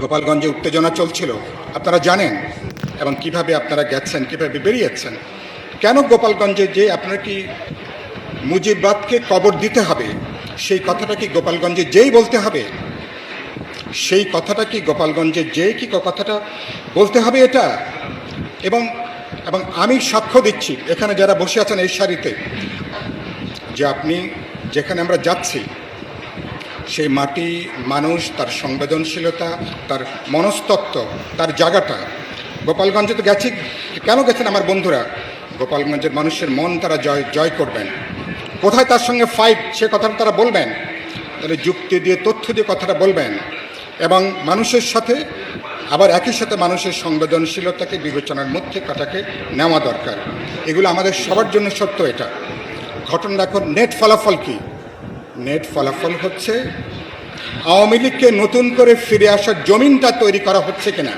গোপালগঞ্জে উত্তেজনা চলছিল। আপনারা জানেন, এবং কীভাবে আপনারা গেছেন, কীভাবে বেরিয়েছেন। কেন গোপালগঞ্জে যে আপনারা কি মুজিববাদকে কবর দিতে হবে, সেই কথাটা কি গোপালগঞ্জে যেই বলতে হবে? সেই কথাটা কি গোপালগঞ্জে যে কি কথাটা বলতে হবে এটা? এবং এবং আমি সাক্ষ্য দিচ্ছি, এখানে যারা বসে আছেন এই সারিতে, যে আপনি যেখানে আমরা যাচ্ছি সেই মাটি মানুষ, তার সংবেদনশীলতা, তার মনস্তত্ত্ব, তার জায়গাটা। গোপালগঞ্জে তো গেছি, কেন গেছেন আমার বন্ধুরা? গোপালগঞ্জের মানুষের মন তারা জয় জয় করবেন। কোথায় তার সঙ্গে ফাইট সে কথাটা তারা বলবেন? তাহলে যুক্তি দিয়ে, তথ্য দিয়ে কথাটা বলবেন। এবং মানুষের সাথে, আবার একই সাথে মানুষের সংবেদনশীলতাকে, বিবেচনার মধ্যে কথাকে নেওয়া দরকার। এগুলো আমাদের সবার জন্য সত্য এটা। ঘটনা এখন নেট ফলাফল কী? নেট ফলাফল হচ্ছে আওয়ামী লীগকে নতুন করে ফিরে আসার জমিনটা তৈরি করা হচ্ছে কিনা?